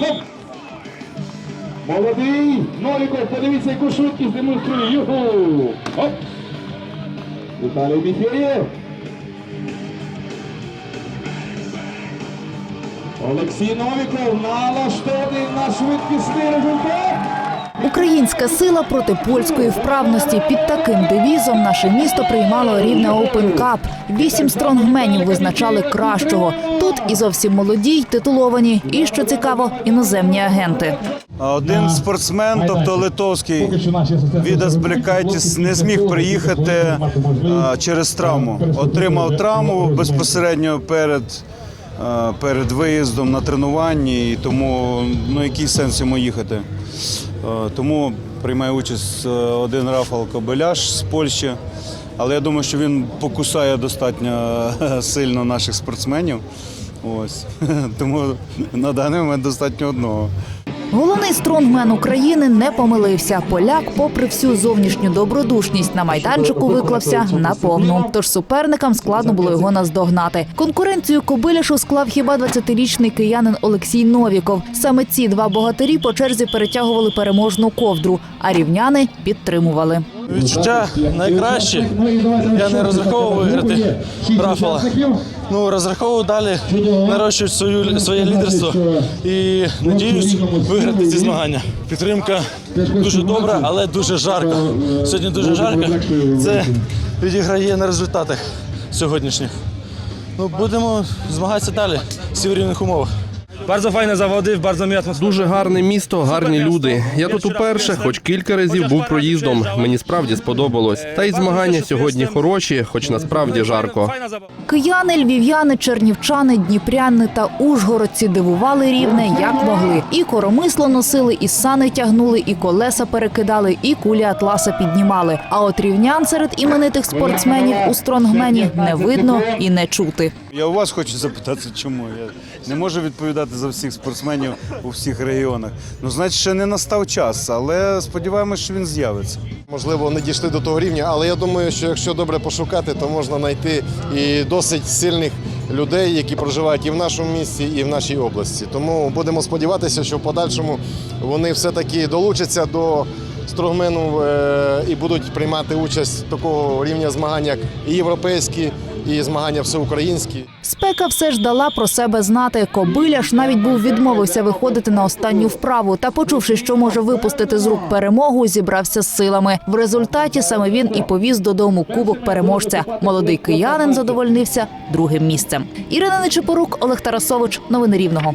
Хоп! Молодий Новіков, подивіться, яку швидкість демонструє. Юху! Хоп! Віталій Міфєєв. Олексій Новіков налаштований на швидкісний результат. Українська сила проти польської вправності. Під таким девізом наше місто приймало рівне Cup. Вісім стронгменів визначали кращого. Тут і зовсім молоді, й титуловані, і що цікаво, іноземні агенти. Один спортсмен, тобто литовський Відас Брикайтіс не зміг приїхати через травму. Отримав травму безпосередньо перед, перед виїздом на тренуванні, і тому ну, який сенс йому їхати. Тому приймає участь е, один Рафал Кобеляш з Польщі. Але я думаю, що він покусає достатньо е, сильно наших спортсменів. Ось. Тому на даний момент достатньо одного. Головний стронгмен України не помилився. Поляк, попри всю зовнішню добродушність, на майданчику виклався на повну. Тож суперникам складно було його наздогнати. Конкуренцію Кобиляшу склав хіба 20-річний киянин Олексій Новіков. Саме ці два богатирі по черзі перетягували переможну ковдру, а рівняни підтримували. Відчуття найкраще. Я не розраховував виграти Рафала. Ну розраховував далі нарощувати свою своє лідерство і надіюсь виграти ці змагання. Підтримка дуже добра, але дуже жарко. Сьогодні дуже жарко. Це відіграє на результатах сьогоднішніх. Ну будемо змагатися далі всі в рівних умовах. Bardzo fajne zawody, w bardzo miłej atmosferze. Дуже гарне місто, гарні люди. Я тут уперше, хоч кілька разів був проїздом. Мені справді сподобалось. Та й змагання сьогодні хороші, хоч насправді жарко. Кияни, львів'яни, чернівчани, дніпряни та ужгородці дивували рівне, як могли. І коромисло носили, і сани тягнули, і колеса перекидали, і кулі атласа піднімали. А от рівнян серед іменитих спортсменів у стронгмені не видно і не чути. Я у вас хочу запитати, чому я не можу відповідати за всіх спортсменів у всіх регіонах. Ну, значить, ще не настав час, але сподіваємось, що він з'явиться. Можливо, не дійшли до того рівня, але я думаю, що якщо добре пошукати, то можна знайти і досить сильних людей, які проживають і в нашому місті, і в нашій області. Тому будемо сподіватися, що в подальшому вони все-таки долучаться до стронгмену е, і будуть приймати участь такого рівня змагань, як і європейські, і змагання всеукраїнські. Спека все ж дала про себе знати. Кобиляш навіть був відмовився виходити на останню вправу. Та, почувши, що може випустити з рук перемогу, зібрався з силами. В результаті саме він і повіз додому кубок переможця. Молодий киянин задовольнився другим місцем. Ірина Нечипорук, Олег Тарасович. Новини Рівного.